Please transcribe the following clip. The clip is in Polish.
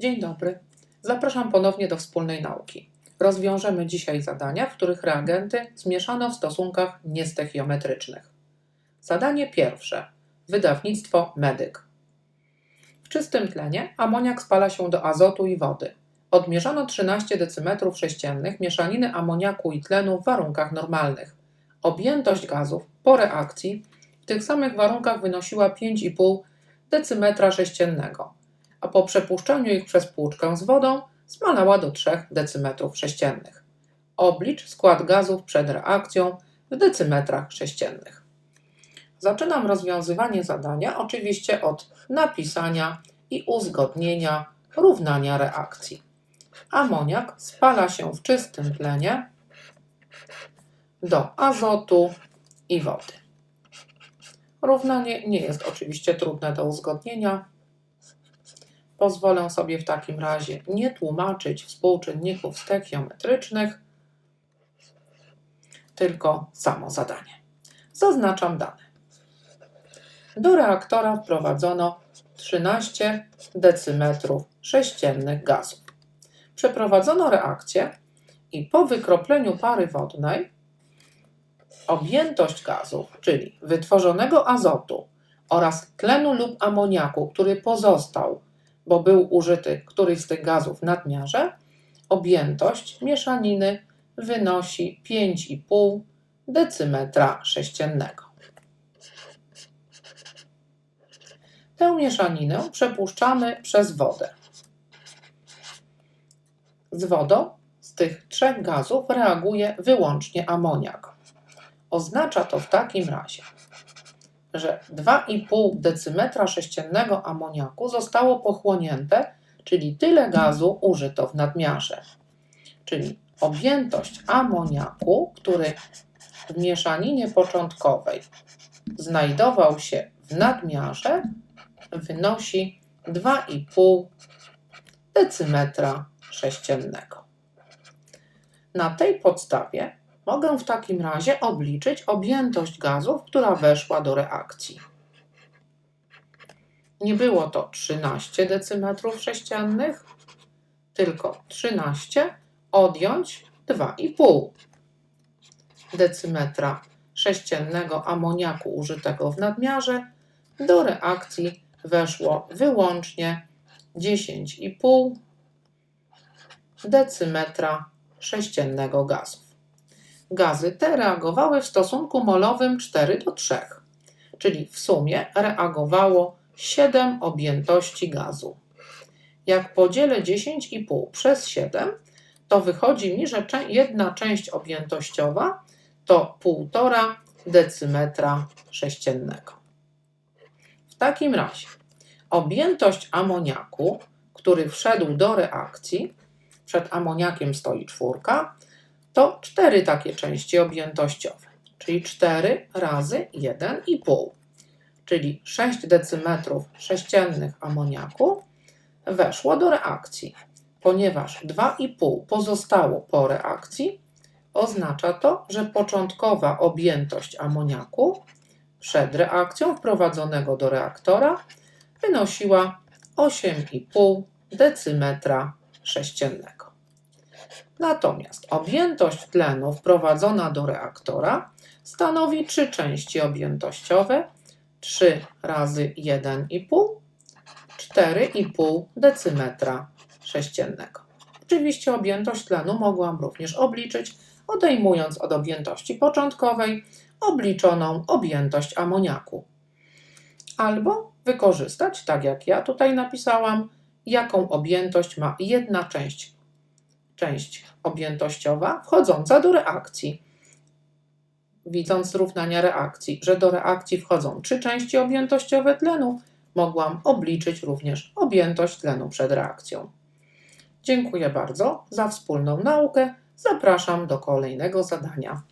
Dzień dobry. Zapraszam ponownie do wspólnej nauki. Rozwiążemy dzisiaj zadania, w których reagenty zmieszano w stosunkach niestechiometrycznych. Zadanie pierwsze. Wydawnictwo Medyk. W czystym tlenie amoniak spala się do azotu i wody. Odmierzano 13 dm sześciennych mieszaniny amoniaku i tlenu w warunkach normalnych. Objętość gazów po reakcji w tych samych warunkach wynosiła 5,5 decymetra sześciennego, a po przepuszczeniu ich przez płuczkę z wodą zmalała do 3 decymetrów sześciennych. Oblicz skład gazów przed reakcją w decymetrach sześciennych. Zaczynam rozwiązywanie zadania oczywiście od napisania i uzgodnienia równania reakcji. Amoniak spala się w czystym tlenie do azotu i wody. Równanie nie jest oczywiście trudne do uzgodnienia. Pozwolę sobie w takim razie nie tłumaczyć współczynników stekiometrycznych, tylko samo zadanie. Zaznaczam dane. Do reaktora wprowadzono 13 decymetrów sześciennych gazów. Przeprowadzono reakcję i po wykropleniu pary wodnej objętość gazów, czyli wytworzonego azotu oraz tlenu lub amoniaku, który pozostał, bo był użyty któryś z tych gazów w nadmiarze, objętość mieszaniny wynosi 5,5 decymetra sześciennego. Tę mieszaninę przepuszczamy przez wodę. Z wodą z tych trzech gazów reaguje wyłącznie amoniak. Oznacza to w takim razie, że 2,5 decymetra sześciennego amoniaku zostało pochłonięte, czyli tyle gazu użyto w nadmiarze. Czyli objętość amoniaku, który w mieszaninie początkowej znajdował się w nadmiarze, wynosi 2,5 decymetra sześciennego. Na tej podstawie mogę w takim razie obliczyć objętość gazów, która weszła do reakcji. Nie było to 13 decymetrów sześciennych, tylko 13 odjąć 2,5 decymetra sześciennego amoniaku użytego w nadmiarze. Do reakcji weszło wyłącznie 10,5 decymetra sześciennego gazów. Gazy te reagowały w stosunku molowym 4 do 3, czyli w sumie reagowało 7 objętości gazu. Jak podzielę 10,5 przez 7, to wychodzi mi, że jedna część objętościowa to 1,5 decymetra sześciennego. W takim razie objętość amoniaku, który wszedł do reakcji, przed amoniakiem stoi czwórka, to cztery takie części objętościowe, czyli 4 razy 1,5, czyli 6 decymetrów sześciennych amoniaku weszło do reakcji. Ponieważ 2,5 pozostało po reakcji, oznacza to, że początkowa objętość amoniaku przed reakcją wprowadzonego do reaktora wynosiła 8,5 decymetra sześciennego. Natomiast objętość tlenu wprowadzona do reaktora stanowi trzy części objętościowe 3 razy 1,5 4,5 decymetra sześciennego. Oczywiście objętość tlenu mogłam również obliczyć, odejmując od objętości początkowej obliczoną objętość amoniaku. Albo wykorzystać, tak jak ja tutaj napisałam, jaką objętość ma jedna część, część objętościowa wchodząca do reakcji. Widząc równania reakcji, że do reakcji wchodzą trzy części objętościowe tlenu, mogłam obliczyć również objętość tlenu przed reakcją. Dziękuję bardzo za wspólną naukę. Zapraszam do kolejnego zadania.